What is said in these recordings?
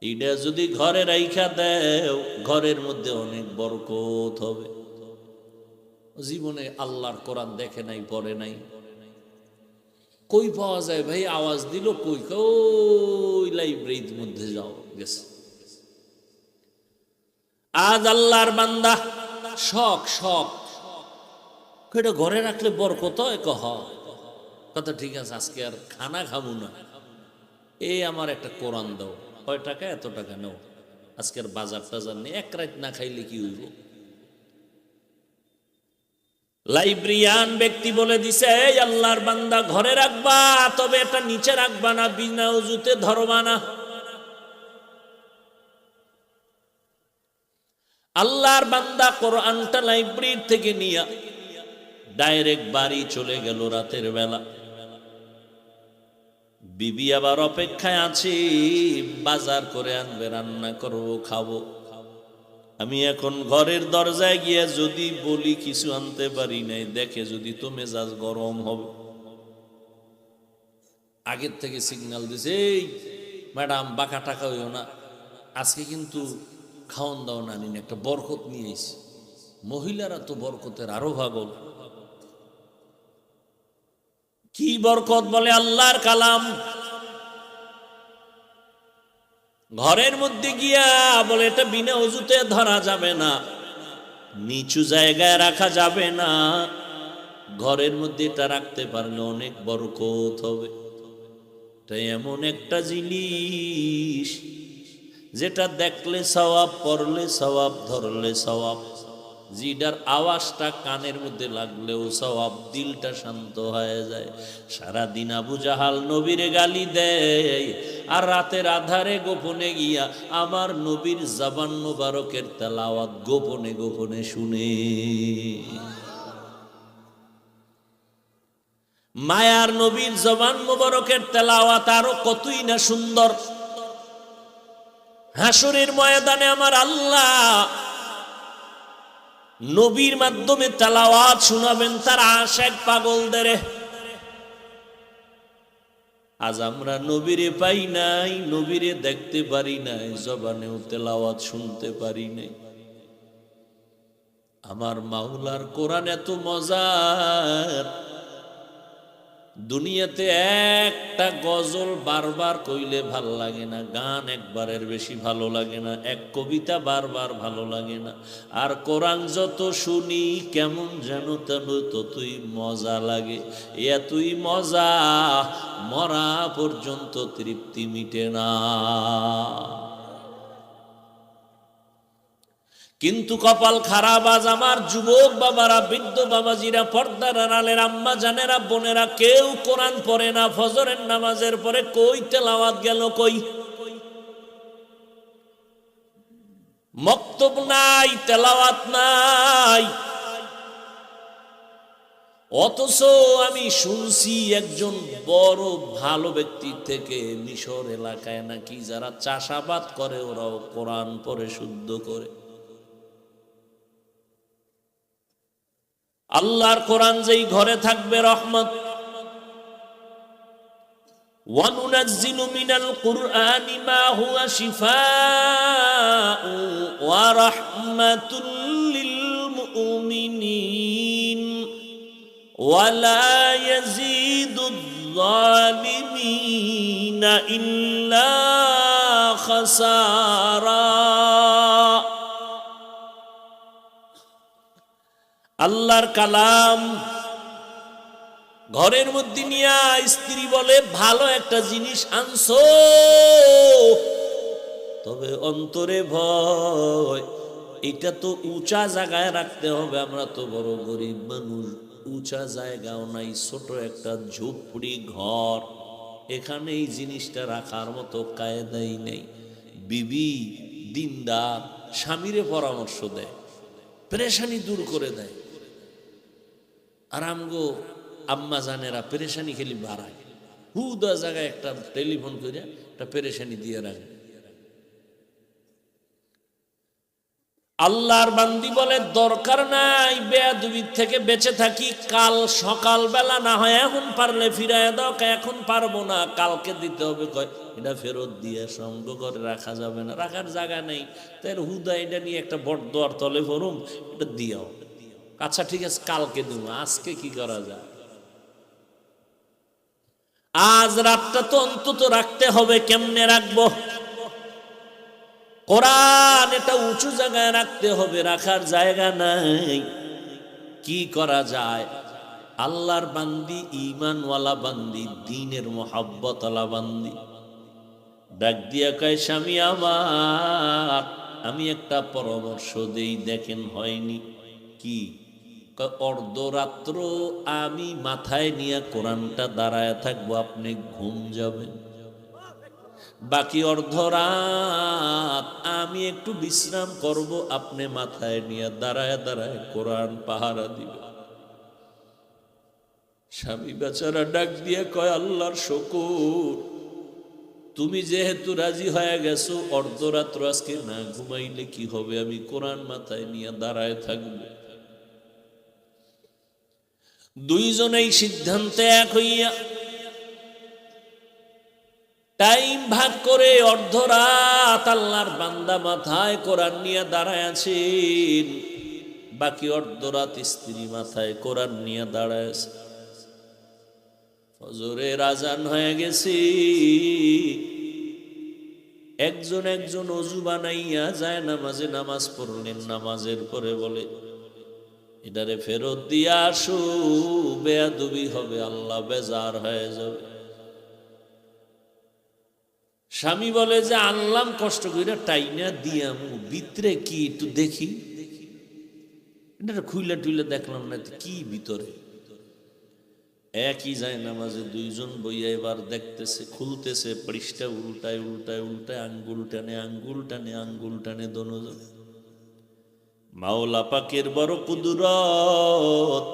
এটা যদি ঘরে রাইখা দেও, ঘরের মধ্যে অনেক বরকত হবে। জীবনে আল্লাহর কোরআন দেখে নাই, পড়ে নাই। কই পাওয়া যায় ভাই? আওয়াজ দিল, কই ওই লাইব্রেরির মধ্যে যাও, গেছে। আজ আল্লাহর বান্দা শখ শখ। এটা ঘরে রাখলে বরকত কহ। কথা ঠিক আছে, আজকে আর খানা খাব না। এই আমার একটা কোরআন দাও। কয় টাকা, এত টাকা নাও। আজকের বাজার টাজার নেই এক রাত না খাইলে কি হইব? লাইব্রেরিয়ান ব্যক্তি বলে দিছে, এই আল্লাহর বান্দা ঘরে রাখবা, তবে এটা নিচে রাখবা না, বিনা উজুতে ধরবা না। আল্লাহর বান্দা কোরআনটা লাইব্রেরি থেকে নিয়ে, ডাইরেক্ট বাড়ি চলে গেল রাতের বেলা। বিবি আবার অপেক্ষায় আছি বাজার করে আনবে রান্না করব খাব। আমি এখন ঘরের দরজায় গিয়ে যদি বলি কিছু আনতে পারি নাই দেখে যদি তো মেজাজ গরম হবে। আগের থেকে সিগন্যাল দিছে এই ম্যাডাম বাঁকা টাকা হইও না। আজকে কিন্তু খাওয়ান দাওয়ান আনি না, একটা বরকত নিয়ে এসি মহিলারা তো বরকতের আরও ভাগল কি বরকত বলে আল্লাহর কালাম? ঘরের মধ্যে গিয়া বলে, এটা বিনা অজুতে ধরা যাবে না, নিচু জায়গায় রাখা যাবে না, ঘরের মধ্যে এটা রাখতে পারলে অনেক বরকত হবে। এটা এমন একটা জিনিস, যেটা দেখলে সওয়াব, পড়লে সওয়াব, ধরলে সওয়াব। জিডার আওয়াজটা কানের মধ্যে লাগলেও সওয়াব দিলটা শান্ত হয়ে যায়। সারাদিন আবু জাহাল নবীরে গালি দেয় আর রাতের আধারে গোপনে গিয়া আমার নবীর জবান মোবারকের তেলাওয়াত গোপনে গোপনে শুনে। মায়ার নবীর জবান মোবারকের তেলাওয়াত আরও কতই না সুন্দর। হাসুরের ময়দানে আমার আল্লাহ নবীর মাধ্যমে তেলাওয়াত শোনাবেন তার আশেক পাগলদের। আজ আমরা নবীরে পাই নাই, নবীরে দেখতে পারি নাই, জবানেও তেলাওয়াত শুনতে পারি নাই। আমার মাওলার কোরআন এত মজার দুনিয়াতে একটা গজল বারবার কইলে ভালো লাগে না, গান একবারের বেশি ভালো লাগে না, এক কবিতা বারবার ভালো লাগে না। আর কোরআন যত শুনি, কেমন যেন তেন ততই মজা লাগে। এতই মজা, মরা পর্যন্ত তৃপ্তি মিটে না। কিন্তু কপাল খারাপ, আজ আমার যুবক বাবারা, বৃদ্ধ বাবাজিরা, পর্দার আড়ালের আম্মা, জানেরা, বোনেরা, কেউ কোরআন পড়ে না, ফজরের নামাজের পরে কই তেলাওয়াত গেল কই? মক্তব নাই, তেলাওয়াত নাই। অথচ আমি শুনছি একজন বড় ভালো ব্যক্তির থেকে মিশর এলাকায় নাকি যারা চাষাবাদ করে, ওরাও কোরআন পরে শুদ্ধ করে। আল্লাহর কোরআন যেই ঘরে থাকবে রহমত وننزل من القرآن ما هو شفاء ورحمة للمؤمنين ولا يزيد الظالمين إلا خسارا আল্লাহর কালাম ঘরের মধ্যে নিয়া স্ত্রী বলে, ভালো একটা জিনিস আনছো। তবে অন্তরে ভয়, এটা তো উঁচা জায়গায় রাখতে হবে। আমরা তো বড় গরিব মানুষ, উঁচা জায়গাও নাই, ছোট একটা ঝুপড়ি ঘর। এখানে এই জিনিসটা রাখার মতো কায়দাই নেই। বিবি দিনদার, স্বামীরে পরামর্শ দেয়, প্রেশানি দূর করে দেয়। আর আমগো আম্মা জানেরা, পেরেশানি খেলি বাড়ায়। হু দশ জায়গায় একটা টেলিফোন করে একটা পেরেশানি দিয়ে রাখে। আল্লাহর বান্দি বলে, দরকার নাই বেয়াদুবির থেকে বেঁচে থাকি, কাল সকালবেলা না হয় এখন পারলে ফিরায় দাও এখন পারব না, কালকে দিতে হবে। কয়, এটা ফেরত দিয়ে সঙ্গ করে রাখা যাবে না, রাখার জায়গা নেই। তাই হুদা এটা নিয়ে একটা বড় দোয়ার তলে ভরুম, এটা দিও আচ্ছা ঠিক আছে, কালকে দিব, আজকে কি করা যায়? আজ রাতটা তো অন্তত রাখতে হবে, কেমনে রাখব? কোরআন এটা উঁচু জায়গায় রাখতে হবে, রাখার জায়গা নাই। কি করা যায়? আল্লাহর বান্দি ইমানওয়ালা বান্দি, দিনের মোহাব্বতওয়ালা বান্দি। ডাক দিয়া কয়, স্বামী আমার, আমি একটা পরামর্শ দেই, দেখেন হয়নি, কি অর্ধরাত্র আমি মাথায় নিয়ে কোরআনটা দাঁড়ায় থাকব, আপনি ঘুম যাবেন। বাকি অর্ধরাত আমি একটু বিশ্রাম করব, আপনি মাথায় নিয়ে দাঁড়ায় দাঁড়ায় কোরআন পাহারা দিবে স্বামী বেচারা ডাক দিয়ে কয়, আল্লাহর শকুর, তুমি যেহেতু রাজি হয়ে গেছো, অর্ধরাত্র আজকে না ঘুমাইলে কি হবে? আমি কোরআন মাথায় নিয়ে দাঁড়ায় থাকব। দুইজনেই সিদ্ধান্তে এক হইয়া টাইম ভাগ করে অর্ধরাত আল্লাহর বান্দা মাথায় কোরআন নিয়ে দাঁড়ায় বাকি অর্ধরাত স্ত্রী মাথায় কোরআন নিয়ে দাঁড়ায় আছে। ফজরের আজান হয়ে গেছে। একজন একজন অজু বানাইয়া যায়, নামাজে নামাজ পড়লেন, নামাজের পরে বলে এটারে ফেরত দিয়ে আসু, বেয়াদবি হবে, আল্লাহ বেজার হয়ে যাবে। স্বামী বলে যে, আনলাম কষ্ট করে টাইনা দিয়াম, ভিতরে কি একটু দেখি। এটা খুইলে টুইলে দেখলাম না কি ভিতরে? একই যায় নামাজে দুইজন বইয়া এবার দেখতেছে, খুলতেছে, পৃষ্ঠা উল্টায় উল্টায় উল্টায়, আঙ্গুল টানে আঙ্গুল টানে আঙ্গুল টানে দনোজন মাওলা পাকের বড় কুদুরত।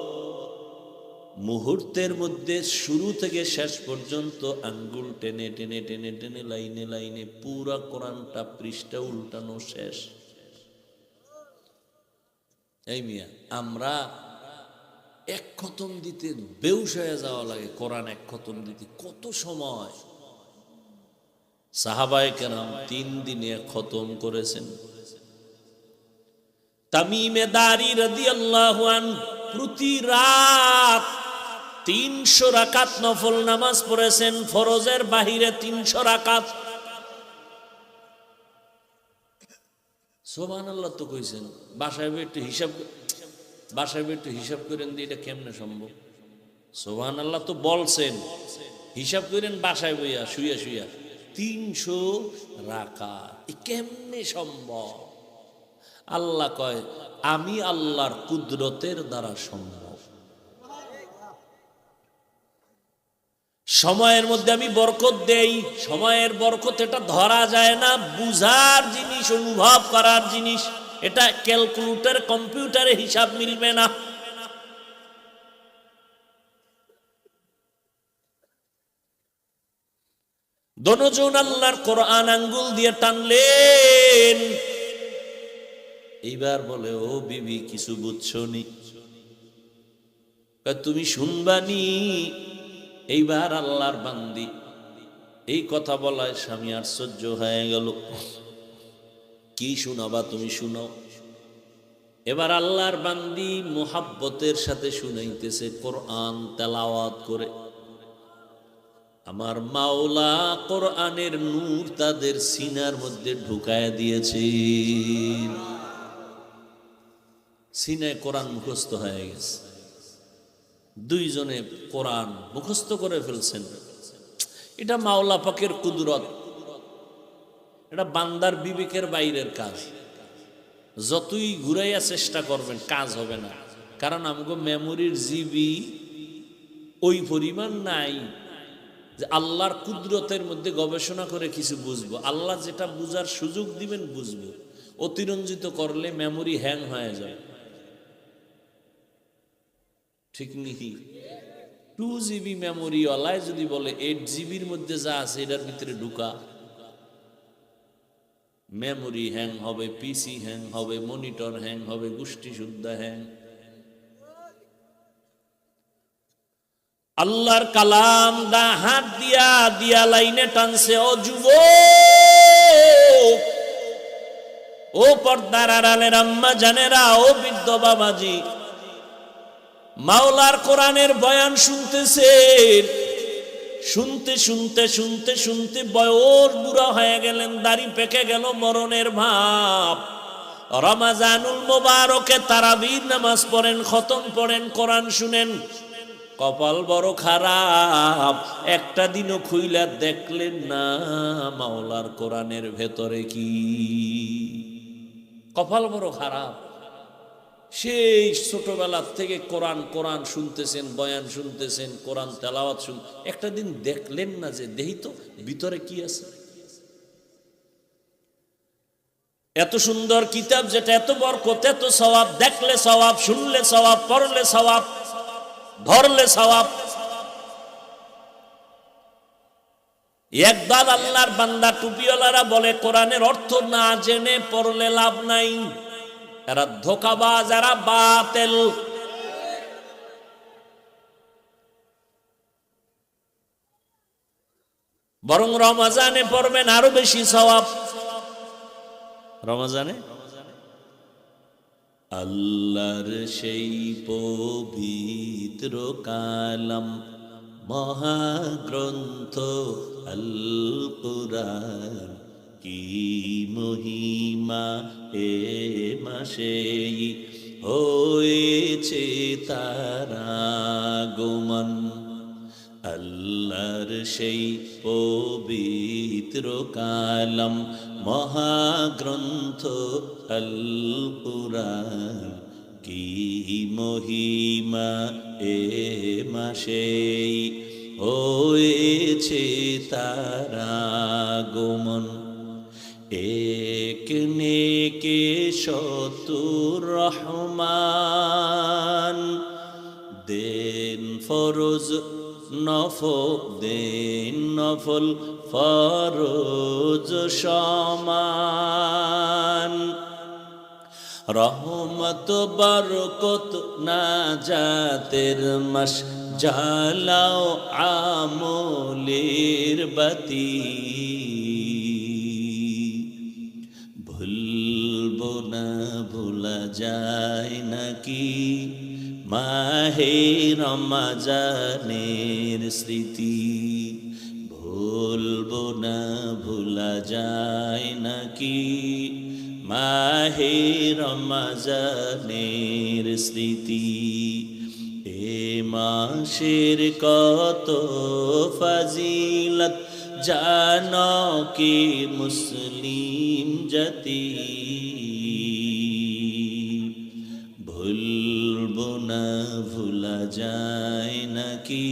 মুহূর্তের মধ্যে শুরু থেকে শেষ পর্যন্ত আঙ্গুল টেনে টেনে টেনে টেনে, লাইনে লাইনে পুরা কোরআনটা পৃষ্ঠা উল্টানো শেষ। এই মিয়া, আমরা এক খতম দিতে বেউস হয়ে যাওয়া লাগে কোরআন এক খতম দিতে। কত সময়? সাহাবায় কেরাম তিন দিনে খতম করেছেন। তামিমে দারি রদি আল্লাহ প্রতি রাত তিনশো রাকাত নফল নামাজ পড়েছেন, ফরজের বাহিরে তিনশো রাকাত। সোমান আল্লাহ তো কইছেন, বাসায় একটু হিসাব বাসায় একটু হিসাব করেন দিয়ে এটা কেমনে সম্ভব? সোহান আল্লাহ তো বলছেন, হিসাব করেন বাসায় বইয়া শুইয়া শুইয়া, তিনশো রাখা কেমনে সম্ভব? আল্লাহ কয়, আমি আল্লাহর কুদরতের দ্বারা সম্ভব। সময়ের মধ্যে আমি বরকত দেই, সময়ের বরকত এটা ধরা যায় না, বুঝার জিনিস, অনুভব করার জিনিস, এটা ক্যালকুলেটর, কম্পিউটারে হিসাব মিলবে না। দনজন আল্লাহর কোরআন আঙ্গুল দিয়ে টানলেন এইবার বলে, ও বিবি, কিছু বুঝছ নি? তুমি শুনবানি এইবার আল্লাহর বান্দি। এই কথা বলায় স্বামী আশ্চর্য হয়ে গেল। কি শোনাবা তুমি শুনো? এবার আল্লাহর বান্দি মোহাব্বতের সাথে শুনাইতেছে কোরআন তেলাওয়াত করে। আমার মাওলা কোরআনের নূর তাদের সিনার মধ্যে ঢুকায় দিয়েছে। সিনায় কোরআন মুখস্থ হয়ে গেছে। দুইজনে কোরআন মুখস্থ করে ফেলছেন। এটা মাওলা পাকের কুদরত। এটা বান্দার বিবেকের বাইরের কাজ। যতই ঘুরাইয়া চেষ্টা করবেন, কাজ হবে না। কারণ আমাকে মেমোরির জিবি ওই পরিমাণ নাই যে আল্লাহর কুদরতের মধ্যে গবেষণা করে কিছু বুঝব। আল্লাহ যেটা বুঝার সুযোগ দিবেন, বুঝব। অতিরঞ্জিত করলে মেমোরি হ্যাং হয়ে যায়। ঠিক নাকি টু জিবি যদি বলে এইট জিবির মধ্যে যা আছে এটার ভিতরে ঢুকা। মেমোরি হ্যাং হবে পিসি হ্যাং হবে মনিটর হ্যাং হবে, গোষ্ঠী শুদ্ধ হ্যাং আল্লাহর কালাম দা হাত দিয়া দিয়া লাইনে টানছে, ও যুব ও পর্দার আড়ালের আম্মা জানেরা, ও বৃদ্ধ বাবাজি মাওলার কোরআনের বয়ান শুনতেছেন? শুনতে শুনতে শুনতে শুনতে বয়স বুড়া হয়ে গেলেন, দাড়ি পেকে গেল মরণের ভাব। রমাজানুল মোবারকে তারাবির নামাজ পড়েন, খতম পড়েন, কোরআন শুনেন। কপাল বড় খারাপ, একটা দিনও খুইলা দেখলেন না মাওলার কোরআনের ভেতরে কি? কপাল বড় খারাপ। সেই ছোটবেলার থেকে কোরআন কোরআন শুনতেছেন, বয়ান শুনতেছেন, কোরআন তেলাওয়াত শুন, একটা দিন দেখলেন না যে দেহি তো ভিতরে কি আছে। এত সুন্দর কিতাব যেটা এত বরকত, এত সওয়াব, দেখলে সওয়াব, শুনলে সওয়াব, পড়লে সওয়াব, ধরলে সওয়াব। একদল আল্লাহর বান্দা টুপিওয়ালারা বলে, কোরআনের অর্থ না জেনে পড়লে লাভ নাই। এরা ধোকাবাজ, এরা বাতেল। বরং রমাজানে পড়বেন আরও বেশি সওয়াব। রমাজানে? আল্লাহর সেই পবিত্র কালাম, মহাগ্রন্থ আল কুরআন কি মহিমা এ মাসেই হয়েছে তারা গোমন আল্লাহর সেই পবিত্র কালাম মহাগ্রন্থ আল কি মহিমা এ মাসেই হয়েছে তারা গোমন এক নেকে শতুর রহমান। দেন ফরজ নফ দেন নফল ফরজ সমান। রহমত, বরকত না জাতের মাস, জালাও আমলের বাতি। না ভোলা যায় নাকি? মাহে রমাজানের স্মৃতি, ভুলবো না ভোলা যায় নাকি? মাহে রমাজানের স্মৃতি, এ মাসের কত ফাজিলত? জানো কি মুসলিম জাতি? যায় নাকি?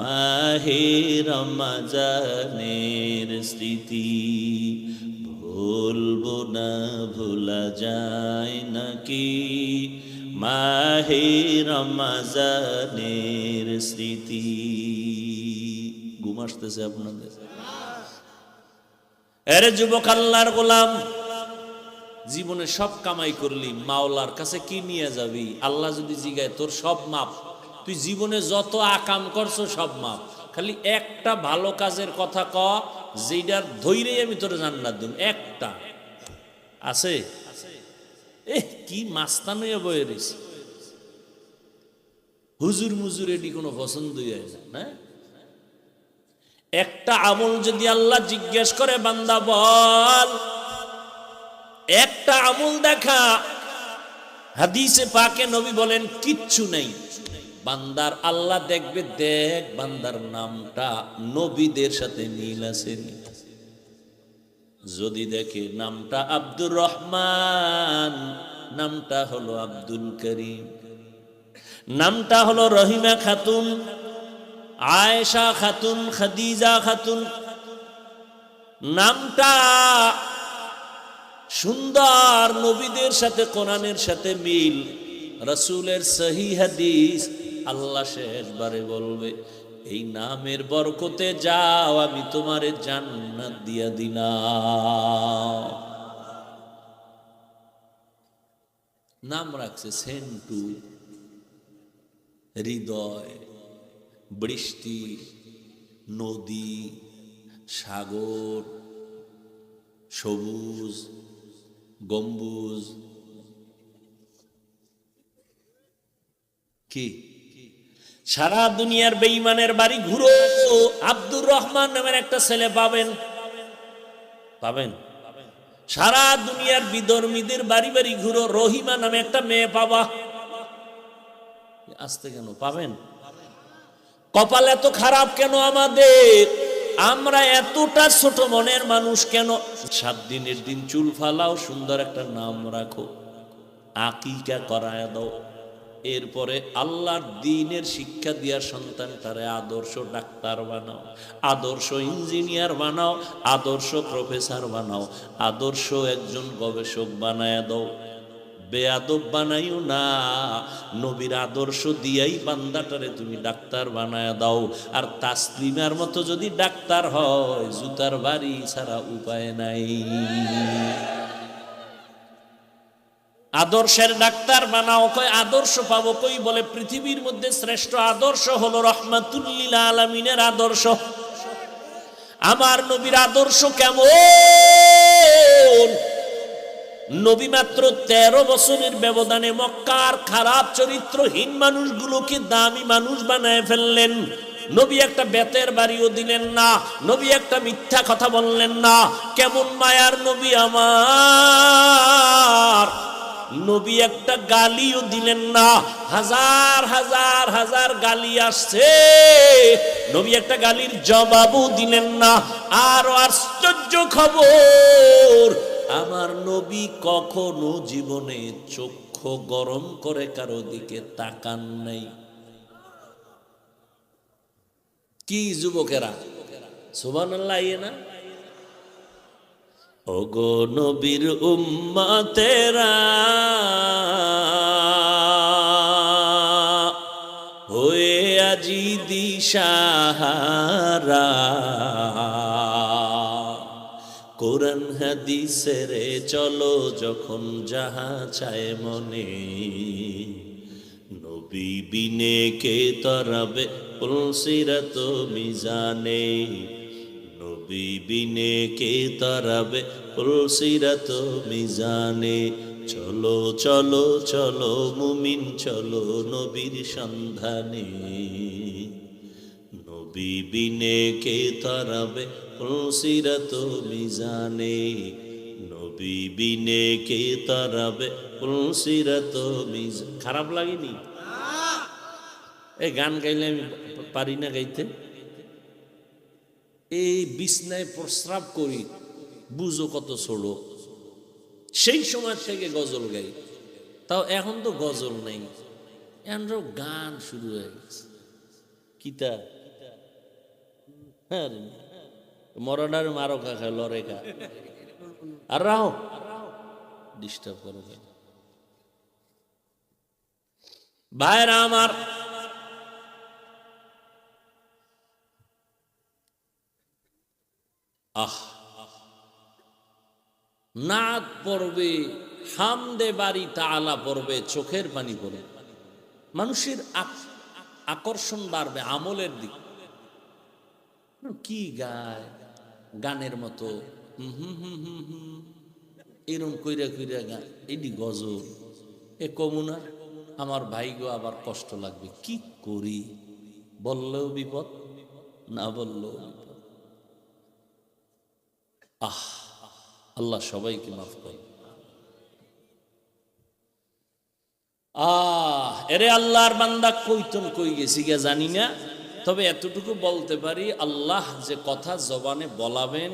মাহে রমাজানের স্মৃতি ভুলবো না, ভুলা যায় নাকি? মাহে রমাজানের স্মৃতি ঘুম আসতেছে আপনাদের। এরে যুবক আল্লাহর গোলাম জীবনে সব কামাই করলি, মাওলার কাছে কি নিয়ে যাবি? আল্লাহ যদি জিগায়, তোর সব মাপ। তুই জীবনে যত আকাম করছ, সব মাপ। খালি একটা ভালো কাজের কথা ক যেটার ধৈরেই আমি তোর জান্নাত দিম একটা। আছে? এ কি মাস্তানই বয়ে রইছে। হুজুর মুজুর এটি কোনো পছন্দই হয় না না একটা আমল যদি আল্লাহ জিজ্ঞেস করে, বান্দা বল একটা আমুল দেখা। হাদিসে পাকে নবী বলেন, কিচ্ছু নেই। বান্দার আল্লাহ দেখবে, দেখ বান্দার নামটা নবীদের সাথে মিল আছে যদি দেখে নামটা আব্দুর রহমান, নামটা হলো আব্দুল করিম। নামটা হলো রহিমা খাতুন, আয়েশা খাতুন, খাদিজা খাতুন। নামটা সুন্দর নবীদের সাথে, কোরআনের সাথে মিল। রসুলের সহি হাদিস আল্লাহ শেষবারে বলবে, এই নামের বরকতে যাও, আমি তোমার জান্নাত দিয়া দিলা নাম রাখছে সেন্টু, হৃদয়, বৃষ্টি, নদী, সাগর, সবুজ গম্বুজ। কি? সারা দুনিয়ার বেঈমানের বাড়ি ঘুরো। আব্দুর রহমান নামের একটা ছেলে পাবেন। পাবেন? সারা দুনিয়ার বিধর্মীদের বাড়ি বাড়ি ঘুরো। রহিমা নামে একটা মেয়ে পাবা। আসতে কেন? পাবেন? কপাল এত খারাপ কেন আমাদের? আমরা এতটা ছোট মনের মানুষ কেন? সাত দিনের দিন চুল ফালাও, সুন্দর একটা নাম রাখো, আকিকা করায় দাও। এরপরে আল্লাহর দিনের শিক্ষা দেওয়ার সন্তানটারে আদর্শ ডাক্তার বানাও, আদর্শ ইঞ্জিনিয়ার বানাও, আদর্শ প্রফেসর বানাও, আদর্শ একজন গবেষক বানায় দাও। বেয়াদব বানাইও না। নবীর আদর্শ দিয়াই বান্দাটারে তুমি ডাক্তার বানায় দাও। আর তাসলিমার মতো যদি ডাক্তার হয়, জুতার বাড়ি ছাড়া উপায় নাই। আদর্শের ডাক্তার বানাও কই আদর্শ পাবো কই বলে পৃথিবীর মধ্যে শ্রেষ্ঠ আদর্শ হলো রহমাতুল্লিল আলমিনের আদর্শ। আমার নবীর আদর্শ কেমন? নবী মাত্র তেরো বছরের ব্যবধানে মক্কার খারাপ চরিত্রহীন মানুষগুলোকে দামি মানুষ বানায় ফেললেন। নবী একটা বেতের বাড়িও দিলেন না, নবী একটা মিথ্যা কথা বললেন না। কেমন মায়ার নবী আমার। নবী একটা গালিও দিলেন না, হাজার হাজার হাজার গালি আসছে। নবী একটা গালির জবাবও দিলেন না। আরও আশ্চর্য খবর আমার নবী কখনো জীবনে চক্ষু গরম করে কারও দিকে তাকান নাই। কি যুবকেরা? সুবান আল্লাহ না? ওগো নবীর উম্মতেরা হয়ে আজি দিশাহারা। কোরআন হাদিসের চলো যখন যাহা চায় মনে। নবী বিনে কে তরাবে পুলসিরাত মিজানে। নবী কে তরাবে পুলসিরাত মিজানে। চলো চলো চলো, মুমিন, চলো নবীর সন্ধানে। নবী বিনে কে তরাবে? পুলসিরাত মিজানে? নবী বিনে কে তরাবে? পুলসিরাত মিজান খারাপ লাগেনি? এই গান গাইলে আমি পারি না গাইতে। এই বিছনায় প্রস্রাব করি, বুঝো কত ছোড়ো সেই সময় থেকে গজল গাই। তাও এখন তো গজল নেই। এখন গান শুরু হয়ে গেছে। কিতা? হ্যাঁ রে। মরডার মারো খা খা লড়ে খা। আর ডিস্টার্ব করো ভাইরা আমার। আহ। নাক পড়বে, হামদে বাড়ি তালা পড়বে, চোখের পানি পড়বে মানুষের আক- আকর্ষণ বাড়বে, আমলের দিক। কি গায়? গানের মতো। এরম কইরা কইরা গান এটি গজল। এ কমুনা আমার ভাই গো আবার কষ্ট লাগবে। কি করি? বললেও বিপদ, না বললেও বিপদ। আহ, আল্লাহ সবাইকে মাফ করে। আহ, এরে আল্লাহর বান্দা কইতন কই গেছি গা জানি না। তবে এতটুকু বলতে পারি, আল্লাহ যে কথা জবানে বলাবেন,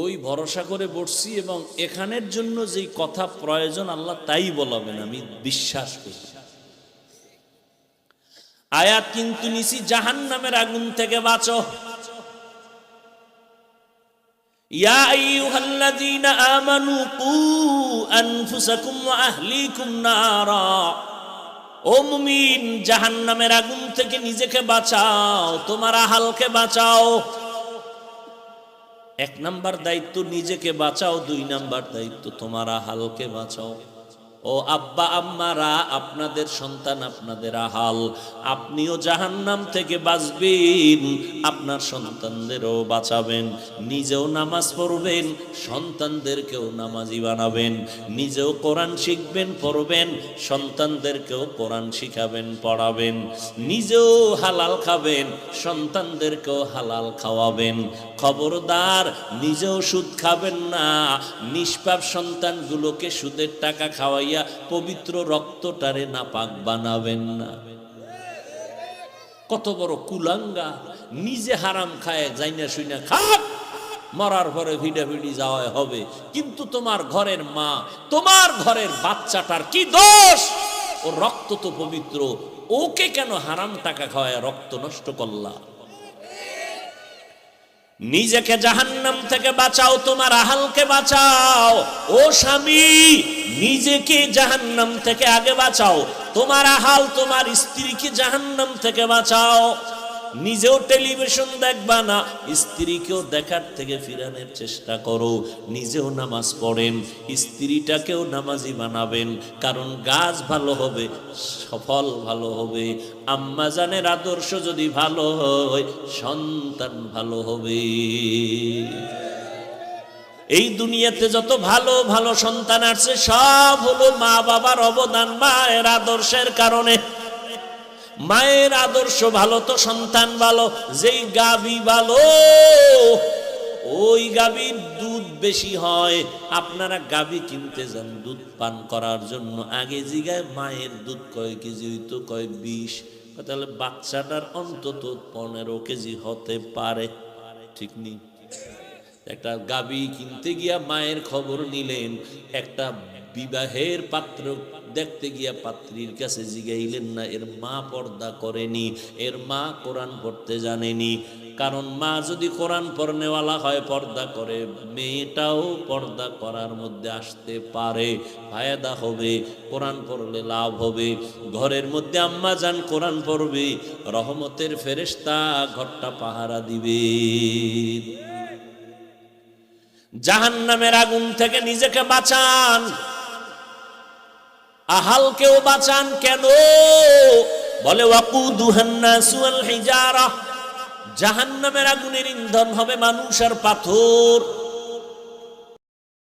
ওই ভরসা করে বসছি এবং এখানের জন্য যেই কথা প্রয়োজন আল্লাহ তাই বলাবেন, আমি বিশ্বাস করি। আয়াত কিন্তু নিছি জাহান নামের আগুন থেকে বাঁচো। ইয়া আমানু কু আহলিকুম নারা। ও মুমিন, জাহান্নামের আগুন থেকে নিজেকে বাঁচাও, তোমার আহালকে বাঁচাও। এক নাম্বার দায়িত্ব নিজেকে বাঁচাও, দুই নাম্বার দায়িত্ব তোমার আহালকে বাঁচাও। ও আব্বা, আম্মারা, আপনাদের সন্তান আপনাদের আহাল আপনিও জাহান্নাম থেকে বাঁচবেন, আপনার সন্তানদেরও বাঁচাবেন। নিজেও নামাজ পড়বেন, সন্তানদেরকেও নামাজি বানাবেন। নিজেও কোরআন শিখবেন, পড়বেন, সন্তানদেরকেও কোরআন শিখাবেন, পড়াবেন। নিজেও হালাল খাবেন, সন্তানদেরকেও হালাল খাওয়াবেন। খবরদার, নিজেও সুদ খাবেন না। নিষ্পাপ সন্তানগুলোকে সুদের টাকা খাওয়াইয়া পবিত্র রক্তটারে না পাক বানাবেন না। কত বড় কুলাঙ্গা, নিজে হারাম খায় যাই না শুই না খাক, মরার পরে ভিডা ভিডি যাওয়া হবে। কিন্তু তোমার ঘরের মা, তোমার ঘরের বাচ্চাটার কি দোষ? ও রক্ত তো পবিত্র, ওকে কেন হারাম টাকা খাওয়ায় রক্ত নষ্ট করলা? নিজেকে জাহান্নাম থেকে বাঁচাও, তোমার আহালকে বাঁচাও। ও স্বামী, নিজেকে জাহান্নাম থেকে আগে বাঁচাও। তোমার আহাল, তোমার স্ত্রীকে জাহান্নাম থেকে বাঁচাও। নিজেও টেলিভিশন দেখবা না, স্ত্রীকেও দেখার থেকে ফিরানোর চেষ্টা করো। নিজেও নামাজ পড়েন, স্ত্রীটাকেও নামাজি বানাবেন, কারণ গাছ ভালো হবে, সফল ভালো হবে। আম্মা জানের আদর্শ যদি ভালো হয়, সন্তান ভালো হবে। এই দুনিয়াতে যত ভালো ভালো সন্তান আসছে সব হলো মা বাবার অবদান, মায়ের আদর্শের কারণে। মায়ের আদর্শ ভালো তো, সন্তান ভালো, যেই গাবি ভালো, ওই গাবির দুধ বেশি হয়। আপনারা গাবি কিনতে যান দুধ পান করার জন্য। আগে জিগায় মায়ের দুধ কয় কেজি হইতো, কয় বিশ। তাহলে বাচ্চাটার অন্তত পনেরো কেজি হতে পারে। ঠিক নেই একটা গাবি কিনতে গিয়া মায়ের খবর নিলেন, একটা বিবাহের পাত্র দেখতে গিয়া পাত্রীর কাছে জিগাইলেন না, এর মা পর্দা করেনি, এর মা কোরআন পড়তে জানেনি। কারণ মা যদি কোরআন পড়নেওয়ালা হয়, পর্দা করে, মেয়েটাও পর্দা করার মধ্যে আসতে পারে, ফায়দা হবে, কোরআন পড়লে লাভ হবে। ঘরের মধ্যে আম্মা যান, কোরআন পড়বে, রহমতের ফেরেশতা ঘরটা পাহারা দিবে। জাহান নামের আগুন থেকে নিজেকে বাঁচান। আহালকেও বাঁচান কেন? বলে জাহান নামের আগুনের ইন্ধন হবে মানুষ আর পাথর।